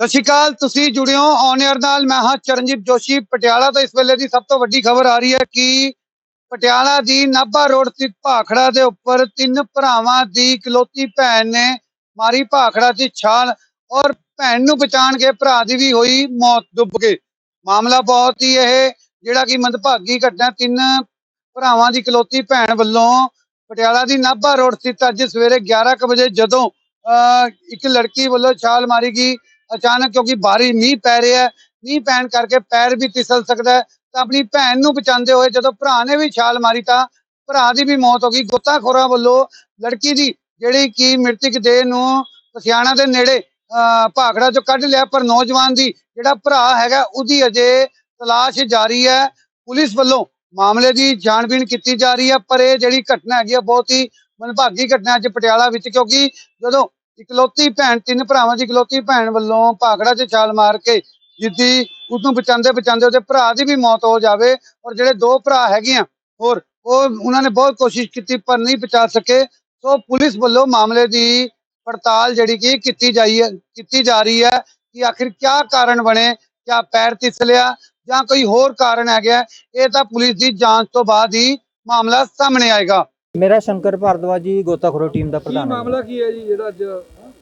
ਸਤਿ ਸ਼੍ਰੀ ਅਕਾਲ ਤੁਸੀਂ ਜੁੜਿਓ ਹੋ ਔਨ 에ਅਰ ਨਾਲ। ਮੈਂ ਹਾਂ ਚਰਨਜੀਤ ਜੋਸ਼ੀ। ਪਟਿਆਲਾ ਤੋਂ ਇਸ ਵੇਲੇ ਦੀ ਸਭ ਤੋਂ ਵੱਡੀ ਖਬਰ ਆ ਰਹੀ ਹੈ ਕਿ ਪਟਿਆਲਾ ਦੀ ਨਾਭਾ ਰੋਡ ਸਥਿਤ ਭਾਖੜਾ ਦੇ ਉੱਪਰ ਤਿੰਨ ਭਰਾਵਾਂ ਦੀ ਇਕਲੌਤੀ ਭੈਣ ਨੇ ਮਾਰੀ ਭਾਖੜਾ 'ਚ ਛਾਲ ਔਰ ਭੈਣ ਨੂੰ ਬਚਾਣ ਕੇ ਭਰਾ ਦੀ ਵੀ ਹੋਈ ਮੌਤ ਡੁੱਬ ਕੇ ਮਾਮਲਾ ਬਹੁਤ ਹੀ ਇਹ ਜਿਹੜਾ ਕਿ ਮੰਦਭਾਗੀ ਘਟਨਾ ਤਿੰਨ ਭਰਾਵਾਂ ਦੀ ਇਕਲੌਤੀ ਭੈਣ ਵੱਲੋਂ ਪਟਿਆਲਾ ਦੀ ਨਾਭਾ ਰੋਡ ਸਥਿਤ ਅੱਜ ਸਵੇਰੇ 11 ਕੁ ਵਜੇ ਜਦੋਂ ਅਹ, ਇੱਕ ਲੜਕੀ ਵੱਲੋਂ ਛਾਲ ਮਾਰੀ ਗਈ। ਅਚਾਨਕ ਕਿਉਂਕਿ ਬਾਰੀ ਮੀਂਹ ਪੈ ਰਿਹਾ ਹੈ ਮੀਂਹ ਪੈਣ ਕਰਕੇ ਪੈਰ ਵੀ ਤਿਸਲ ਸਕਦਾ ਹੈ ਤਾਂ ਆਪਣੀ ਭੈਣ ਨੂੰ ਬਚਾਉਂਦੇ ਹੋਏ ਜਦੋਂ ਭਰਾ ਨੇ ਵੀ ਛਾਲ ਮਾਰੀ ਤਾਂ ਭਰਾ ਦੀ ਵੀ ਮੌਤ ਹੋ ਗਈ। ਗੋਤਾਖੋਰਾਂ ਵੱਲੋਂ ਲੜਕੀ ਦੀ ਜਿਹੜੀ ਕਿ ਮ੍ਰਿਤਕ ਦੇਹ ਨੂੰ ਪਸਿਆਣਾ ਦੇ ਨੇੜੇ ਅਹ, ਭਾਖੜਾ ਚੋਂ ਕੱਢ ਲਿਆ ਪਰ ਨੌਜਵਾਨ ਦੀ ਜਿਹੜਾ ਭਰਾ ਹੈਗਾ ਉਹਦੀ ਅਜੇ ਤਲਾਸ਼ ਜਾਰੀ ਹੈ। ਪੁਲਿਸ ਵੱਲੋਂ ਮਾਮਲੇ ਦੀ ਜਾਣਬੀਣ ਕੀਤੀ ਜਾ ਰਹੀ ਹੈ ਪਰ ਇਹ ਜਿਹੜੀ ਘਟਨਾ ਹੈਗੀ ਆ ਬਹੁਤ ਹੀ ਮਨਭਾਗੀ ਘਟਨਾ ਅੱਜ ਪਟਿਆਲਾ ਵਿੱਚ ਕਿਉਂਕਿ ਜਦੋਂ ਇਕਲੌਤੀ ਭੈਣ, ਤਿੰਨ ਭਰਾਵਾਂ ਦੀ ਇਕਲੌਤੀ ਭੈਣ ਵੱਲੋਂ ਭਾਗੜਾ 'ਚ ਛਾਲ ਮਾਰ ਕੇ ਜਿੱਦੀ ਉਸਨੂੰ ਬਚਾਉਂਦੇ ਬਚਾਉਂਦੇ ਉਹਦੇ ਭਰਾ ਦੀ ਵੀ ਮੌਤ ਹੋ ਜਾਵੇ ਔਰ ਜਿਹੜੇ ਦੋ ਭਰਾ ਹੈਗੀਆਂ, ਹੋਰ ਉਹ ਉਹਨਾਂ ਨੇ ਬਹੁਤ ਕੋਸ਼ਿਸ਼ ਕੀਤੀ ਪਰ ਨਹੀਂ ਬਚਾ ਸਕੇ। ਸੋ ਪੁਲਿਸ ਵੱਲੋਂ ਮਾਮਲੇ ਦੀ ਪੜਤਾਲ ਜਿਹੜੀ ਕਿ ਕੀਤੀ ਜਾਈ ਹੈ, ਕੀਤੀ ਜਾ ਰਹੀ ਹੈ ਕਿ ਆਖਿਰ ਕਿਆ ਕਾਰਨ ਬਣੇ, ਕਿਆ ਪੈਰ ਤਿਸਲਿਆ ਜਾਂ ਕੋਈ ਹੋਰ ਕਾਰਨ ਹੈਗਾ, ਇਹ ਤਾਂ ਪੁਲਿਸ ਦੀ ਜਾਂਚ ਤੋਂ ਬਾਅਦ ਹੀ ਮਾਮਲਾ ਸਾਹਮਣੇ ਆਏਗਾ। ਮੇਰਾ ਸ਼ੰਕਰ ਭਾਰਦਵਾਜ ਜੀ ਗੋਤਾਖੋਰ ਟੀਮ ਦਾ ਕੀ ਪ੍ਰਧਾਨ ਹਾਂ। ਮਾਮਲਾ ਕੀ ਹੈ ਜੀ ਜਿਹੜਾ ਅੱਜ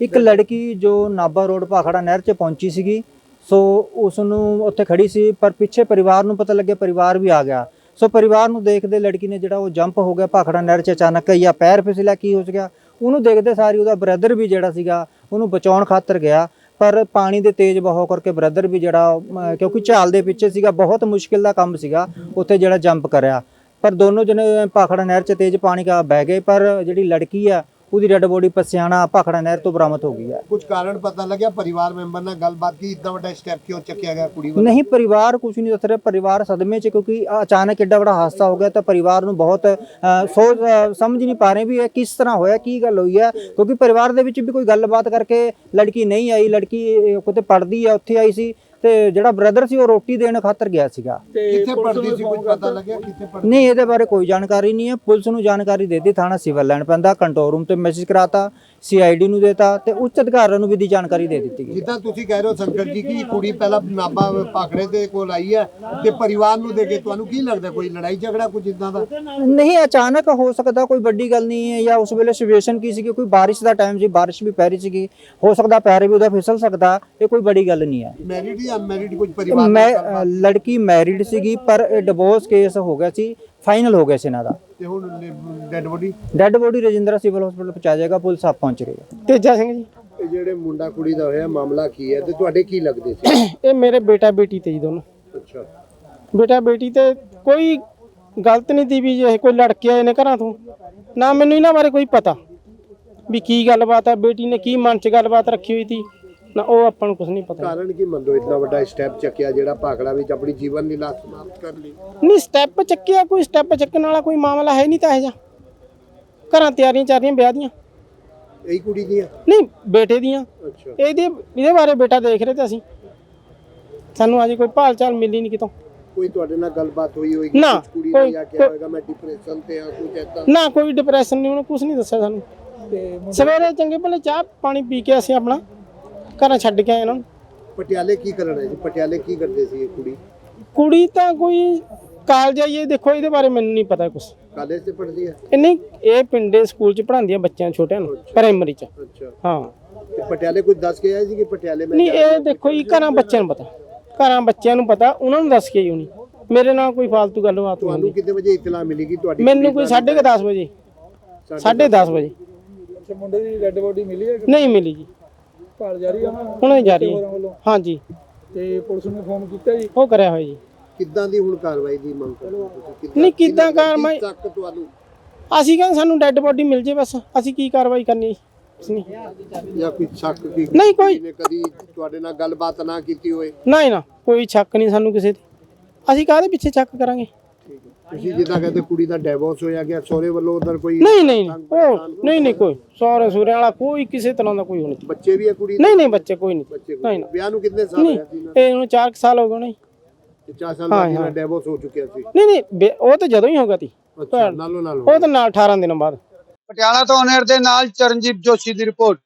ਇੱਕ ਲੜਕੀ ਜੋ ਨਾਭਾ ਰੋਡ ਭਾਖੜਾ ਨਹਿਰ 'ਚ ਪਹੁੰਚੀ ਸੀਗੀ ਸੋ ਉਸ ਨੂੰ ਉੱਥੇ ਖੜੀ ਸੀ ਪਰ ਪਿੱਛੇ ਪਰਿਵਾਰ ਨੂੰ ਪਤਾ ਲੱਗਿਆ ਪਰਿਵਾਰ ਵੀ ਆ ਗਿਆ। ਸੋ ਪਰਿਵਾਰ ਨੂੰ ਦੇਖਦੇ ਲੜਕੀ ਨੇ ਜਿਹੜਾ ਉਹ ਜੰਪ ਹੋ ਗਿਆ ਭਾਖੜਾ ਨਹਿਰ 'ਚ ਅਚਾਨਕ ਜਾਂ ਪੈਰ ਫਿਸਲਿਆ ਕੀ ਹੋ ਗਿਆ? ਉਹਨੂੰ ਦੇਖਦੇ ਸਾਰੀ ਉਹਦਾ ਬ੍ਰਦਰ ਵੀ ਜਿਹੜਾ ਸੀਗਾ ਉਹਨੂੰ ਬਚਾਉਣ ਖਾਤਰ ਗਿਆ ਪਰ ਪਾਣੀ ਦੇ ਤੇਜ਼ ਬਹਾਅ ਕਰਕੇ ਬ੍ਰਦਰ ਵੀ ਜਿਹੜਾ ਅਮ, ਕਿਉਂਕਿ ਝਾਲ ਦੇ ਪਿੱਛੇ ਸੀਗਾ ਬਹੁਤ ਮੁਸ਼ਕਿਲ ਦਾ ਕੰਮ ਸੀਗਾ ਉੱਥੇ ਜਿਹੜਾ ਜੰਪ ਕਰਿਆ। ਪਰ ਦੋਨੋਂ ਜਣੇ ਭਾਖੜਾ ਨਹਿਰ 'ਚ ਤੇਜ਼ ਪਾਣੀ ਕਾ ਬਹਿ ਗਏ ਪਰ ਜਿਹੜੀ ਲੜਕੀ ਆ ਉਹਦੀ ਡੈਡ ਬੋਡੀ ਪਸਿਆਣਾ ਭਾਖੜਾ ਨਹਿਰ ਤੋਂ ਬਰਾਮਦ ਹੋ ਗਈ ਹੈ ਕੁਝ ਕਾਰਨ ਪਤਾ ਲੱਗਿਆ? ਪਰਿਵਾਰ ਮੈਂਬਰ ਨਾਲ ਗੱਲਬਾਤ ਕੀ? ਇਦਾਂ ਵੱਡਾ ਸਟੈਪ ਕਿਉਂ ਚੱਕਿਆ ਗਿਆ ਕੁੜੀ ਵੱਲੋਂ? ਨਹੀਂ ਪਰਿਵਾਰ ਕੁਝ ਨਹੀਂ ਦੱਸ ਰਿਹਾ। ਪਰਿਵਾਰ ਸਦਮੇ 'ਚ ਕਿਉਂਕਿ ਅਚਾਨਕ ਐਡਾ ਵੱਡਾ ਹਾਦਸਾ ਹੋ ਗਿਆ ਤਾਂ ਪਰਿਵਾਰ ਨੂੰ ਬਹੁਤ ਸੋਚ ਸਮਝ ਨਹੀਂ ਪਾ ਰਹੇ ਵੀ ਇਹ ਕਿਸ ਤਰ੍ਹਾਂ ਹੋਇਆ ਕੀ ਗੱਲ ਹੋਈ ਹੈ ਕਿਉਂਕਿ ਪਰਿਵਾਰ ਦੇ ਵਿੱਚ ਵੀ ਕੋਈ ਗੱਲਬਾਤ ਕਰਕੇ ਲੜਕੀ ਨਹੀਂ ਆਈ। ਲੜਕੀ ਕਿਤੇ ਪੜਦੀ ਆ ਉੱਥੇ ਆਈ ਸੀ। ਤੇ ਜਿਹੜਾ ਬ੍ਰਦਰ ਸੀ ਉਹ ਰੋਟੀ ਦੇਣ ਖਾਤਰ ਗਿਆ ਸੀਗਾ। ਕਿੱਥੇ ਪੜਦੀ ਸੀ? ਕੁਝ ਪਤਾ? ਲੱਗਿਆ ਕਿੱਥੇ ਪੜਦੀ ਨਹੀਂ ਇਹਦੇ ਬਾਰੇ ਕੋਈ ਜਾਣਕਾਰੀ ਨਹੀਂ ਹੈ। ਪੁਲਿਸ ਨੂੰ ਜਾਣਕਾਰੀ ਦੇ ਦਿੱਤੀ ਥਾਣਾ ਸਿਵਲ ਲਾਈਨ ਪੈਂਦਾ ਕੰਟਰੋਲ ਰੂਮ ਤੇ ਮੈਸੇਜ ਕਰਾਤਾ ਸੀਆਈਡੀ ਨੂੰ ਦੇਤਾ ਤੇ ਉੱਚ ਅਧਿਕਾਰੀਆਂ ਨੂੰ ਵੀ ਦੀ ਜਾਣਕਾਰੀ ਦੇ ਦਿੱਤੀ ਗਈ। ਜਿੱਦਾਂ ਤੁਸੀਂ ਕਹਿ ਰਹੇ ਹੋ ਸ਼ੰਕਰ ਜੀ ਕਿ ਕੁੜੀ ਪਹਿਲਾਂ ਨਾਬਾ ਪਾਖੜੇ ਦੇ ਕੋਲ ਆਈ ਹੈ ਤੇ ਪਰਿਵਾਰ ਨੂੰ ਦੇ ਕੇ ਤੁਹਾਨੂੰ ਕੀ ਲੱਗਦਾ ਕੋਈ ਲੜਾਈ ਝਗੜਾ ਕੁਝ ਇਦਾਂ ਦਾ? ਨਹੀਂ ਅਚਾਨਕ ਹੋ ਸਕਦਾ ਕੋਈ ਵੱਡੀ ਗੱਲ ਨਹੀਂ ਹੈ ਜਾਂ ਉਸ ਵੇਲੇ ਸਿਚੁਏਸ਼ਨ ਕੀ ਸੀ ਕੋਈ ਬਾਰਿਸ਼ ਦਾ ਟਾਈਮ ਸੀ ਬਾਰਿਸ਼ ਵੀ ਪੈ ਰਹੀ ਸੀਗੀ। ਹੋ ਸਕਦਾ ਪੈਰ ਵੀ ਉਹਦਾ ਫਿਸਲ ਸਕਦਾ ਇਹ ਕੋਈ ਵੱਡੀ ਗੱਲ ਨਹੀਂ ਹੈ। ਮੈਰਿਡ ਜਾਂ ਅਨਮੈਰਿਡ ਕੁਝ ਪਰਿਵਾਰ ਨਾਲ ਮੈਂ ਗੱਲਬਾਤ? ਲੜਕੀ ਮੈਰਿਡ ਸੀਗੀ ਪਰ ਇਹ ਡਿਵੋਰਸ ਕੇਸ ਹੋ ਗਿਆ ਸੀ ਫਾਈਨਲ ਹੋ ਗਿਆ ਸੀ ਇਹਨਾਂ ਦਾ। ਤੇ ਹੁਣ dead body dead body Rajindra civil hospital ਪਹੁੰਚਾਇਆ ਜਾਏਗਾ ਪੁਲਿਸ ਆਪ ਪਹੁੰਚ ਰਹੀ ਹੈ। ਤੇਜਾ ਸਿੰਘ ਜੀ। ਜਿਹੜੇ ਮੁੰਡਾ ਕੁੜੀ ਦਾ ਹੋਇਆ ਮਾਮਲਾ ਕੀ ਹੈ ਤੇ ਤੁਹਾਡੇ ਕੀ ਲੱਗਦੇ ਸੀ? ਇਹ ਮੇਰੇ ਬੇਟਾ ਬੇਟੀ ਤੇ ਜੀ ਦੋਨੋਂ। ਅੱਛਾ। ਬੇਟਾ ਬੇਟੀ ਤੇ ਕੋਈ ਗਲਤ ਨਹੀਂ ਦੀ ਵੀ ਜੇ ਕੋਈ ਲੜਕੇ ਆਏ ਨੇ ਘਰਾਂ ਤੋਂ। ਨਾ ਮੈਨੂੰ ਇਹਨਾਂ ਬਾਰੇ ਕੋਈ ਪਤਾ ਵੀ ਕੀ ਗੱਲਬਾਤ ਹੈ ਬੇਟੀ ਨੇ ਕੀ ਮਨ 'ਚ ਗੱਲਬਾਤ ਰੱਖੀ ਹੋਈ ਸੀ। ਨਾ ਉਹ ਆਪਾਂ ਨੂੰ ਕੁਝ ਨਹੀਂ ਪਤਾ। ਕਾਰਨ ਕੀ ਮੰਨੋ ਇਤਨਾ ਵੱਡਾ ਸਟੈਪ ਚੱਕਿਆ ਜਿਹੜਾ ਪਾਖੜਾ ਵਿੱਚ ਆਪਣੀ ਜੀਵਨ ਦੀ ਲਾਸ਼ ਸਮਾਪਤ ਕਰ ਲਈ। ਨਹੀਂ ਸਟੈਪ ਚੱਕਿਆ ਕੋਈ ਸਟੈਪ ਚੱਕਣ ਵਾਲਾ ਕੋਈ ਮਾਮਲਾ ਹੈ ਨਹੀਂ ਤਾਂ ਇਹ ਜਾ ਘਰਾਂ ਤਿਆਰੀਆਂ ਚੱਲ ਰਹੀਆਂ ਵਿਆਹ ਦੀਆਂ। ਇਹੀ ਕੁੜੀ ਦੀਆਂ? ਨਹੀਂ ਬੇਟੇ ਦੀਆਂ। ਅੱਛਾ। ਇਹਦੇ ਇਹਦੇ ਬਾਰੇ ਬੇਟਾ ਦੇਖ ਰਹੇ ਤੇ ਅਸੀਂ। ਸਾਨੂੰ ਅਜੇ ਕੋਈ ਭਾਲ ਚਾਲ ਮਿਲੀ ਨਹੀਂ ਕਿਤੋਂ। ਕੋਈ ਤੁਹਾਡੇ ਨਾਲ ਗੱਲਬਾਤ ਹੋਈ ਹੋਏਗੀ? ਨਾ, ਕੁਛ ਕੁੜੀ ਨੇ ਕੋਈ- ਜਾਂ ਕਿਹਾ ਹੋਏਗਾ ਮੈਂ ਡਿਪਰੈਸ਼ਨ ਤੇ ਆ ਕੁਝ ਏਦਾਂ? ਨਾ ਕੋਈ ਡਿਪਰੈਸ਼ਨ ਨਹੀਂ ਉਹਨੇ ਕੁਝ ਨਹੀਂ ਦੱਸਿਆ ਸਾਨੂੰ। ਸਵੇਰੇ ਚੰਗੇ ਭਲੇ ਚਾਹ ਪਾਣੀ ਪੀ ਕੇ ਅਸੀਂ ਆਪਣਾ ਘਰਾਂ ਛੱਡ ਕੇ ਆਏ ਇਹਨਾਂ ਨੂੰ। ਪਟਿਆਲੇ ਕੀ ਕਰਨਾ ਜੀ ਪਟਿਆਲੇ ਕੀ ਕਰਦੇ ਸੀ ਇਹ ਕੁੜੀ? ਕੁੜੀ ਤਾਂ ਕੋਈ ਕਾਲਜ ਜਾਈਏ ਦੇਖੋ ਇਹਦੇ ਬਾਰੇ ਮੈਨੂੰ ਨਹੀਂ ਪਤਾ ਕੁਝ ਕਾਲਜ ਤੇ ਪੜ੍ਹਦੀ ਹੈ? ਇਹ ਨਹੀਂ ਇਹ ਪਿੰਡੇ ਸਕੂਲ ਚ ਪੜ੍ਹਾਉਂਦੀਆਂ ਬੱਚਿਆਂ ਛੋਟਿਆਂ ਨੂੰ ਪ੍ਰਾਇਮਰੀ ਚ। ਅੱਛਾ। ਹਾਂ। ਤੇ ਪਟਿਆਲੇ ਕੁਝ ਦੱਸ ਕੇ ਆਏ ਸੀ ਕਿ ਪਟਿਆਲੇ ਮੈਂ ਨਹੀਂ ਇਹ ਦੇਖੋ ਜੀ ਘਰਾਂ ਬੱਚਿਆਂ ਨੂੰ ਪਤਾ। ਘਰਾਂ ਬੱਚਿਆਂ ਨੂੰ ਪਤਾ ਉਹਨਾਂ ਨੂੰ ਦੱਸ ਕੇ ਹੀ ਹੋਣੀ ਮੇਰੇ ਨਾਲ ਕੋਈ ਫालतू ਗੱਲਬਾਤ ਨਹੀਂ ਤੁਹਾਨੂੰ ਕਿੰਨੇ ਵਜੇ ਇਤਲਾ ਮਿਲੇਗੀ ਤੁਹਾਡੀ ਮੈਨੂੰ ਕੋਈ 10:30 ਵਜੇ। 10:30 ਵਜੇ। ਅੱਛਾ ਮੁੰਡੇ ਦੀ ਡੈੱਡ ਬੋਡੀ ਮਿਲੀ ਹੈ ਨਹੀਂ ਮਿਲੀ ਜੀ। ਭਾਲ ਜਾਰੀ ਆ ਹੁਣ ਜਾ ਵੱਲੋਂ? ਹਾਂਜੀ। ਤੇ ਪੁਲਿਸ ਨੂੰ ਫੋਨ ਕੀਤਾ ਜੀ? ਉਹ ਕਰਿਆ ਹੋਇਆ ਜੀ। ਕਿੱਦਾਂ ਦੀ ਹੁਣ ਕਾਰਵਾਈ ਦੀ ਮੰਗ ਕਰਦੇ ਹੋ ਤੁਸੀਂ? ਨਹੀਂ, ਕਿੱਦਾਂ ਕਿੰਨਾ- ਕਾਰਵਾਈ- ਤੱਕ ਤੁਹਾਨੂੰ? ਅਸੀਂ ਕਹਿੰਦੇ ਸਾਨੂੰ ਡੈੱਡ ਬੋਡੀ ਮਿਲ ਜੇ ਬਸ। ਅਸੀਂ ਕੀ ਕਾਰਵਾਈ ਕਰਨੀ? ਕੁਛ ਨਹੀਂ। ਜਾਂ ਕੋਈ ਸ਼ੱਕ ਕੀ? ਨਹੀਂ, ਕੋਈ- ਨੇ ਕਦੀ ਤੁਹਾਡੇ ਨਾਲ ਗੱਲਬਾਤ ਨਾ ਕੀਤੀ ਹੋਏ ਨਹੀਂ ਨਾ ਕੋਈ ਸ਼ੱਕ ਨਹੀਂ ਸਾਨੂੰ ਕਿਸੇ ਤੇ ਅਸੀਂ ਕਾਹਦੇ ਪਿੱਛੇ ਚੱਕ ਕਰਾਂਗੇ? ਤੁਸੀਂ ਜਿੱਦਾਂ ਕਹਿੰਦੇ ਕੁੜੀ ਦਾ ਡਿਵੋਰਸ ਹੋਇਆ ਗਿਆ ਸਹੁਰੇ ਵੱਲੋਂ ਉਧਰ ਕੋਈ ਨਹੀਂ ਨਹੀਂ ਉਹ ਨਹੀਂ ਨਹੀਂ ਕੋਈ ਸਹੁਰੇ ਸੂਰੇ ਵਾਲਾ ਕੋਈ ਕਿਸੇ ਤਰ੍ਹਾਂ ਦਾ ਕੋਈ ਹੋਣੀ ਬੱਚੇ ਵੀ ਹੈ ਕੁੜੀ ਦੇ? ਨਹੀਂ ਨਹੀਂ ਬੱਚੇ ਕੋਈ ਨਹੀਂ ਬੱਚੇ ਕੋਈ ਨਹੀਂ, ਨਹੀਂ। ਨਹੀਂ। ਵਿਆਹ ਨੂੰ ਕਿੰਨੇ ਸਾਲ ਨਹੀਂ ਹੋਇਆ ਸੀ ਇਹਨਾਂ ਇਹ ਨੂੰ 4 ਸਾਲ ਹੋ ਗਏ ਨੇ ਦੇ 4 ਸਾਲ ਹਾਂ, ਬਾਅਦ ਇਹਨਾਂ। ਡਿਵੋਰਸ ਹੋ ਚੁੱਕਿਆ ਸੀ ਨਹੀਂ ਨਹੀਂ ਬੇ- ਉਹ ਤਾਂ ਜਦੋਂ ਹੀ ਹੋਗਾ ਤੀ ਅੱਛਾ ਨਾਲੋਂ ਨਾਲ ਹੋ ਉਹ ਤਾਂ ਨਾਲ 18 ਦਿਨਾਂ ਬਾਅਦ ਪਟਿਆਲਾ ਤੋਂ ਅਰ ਦੇ ਨਾਲ ਚਰਨਜੀਤ ਜੋਸ਼ੀ ਦੀ ਰਿਪੋਰਟ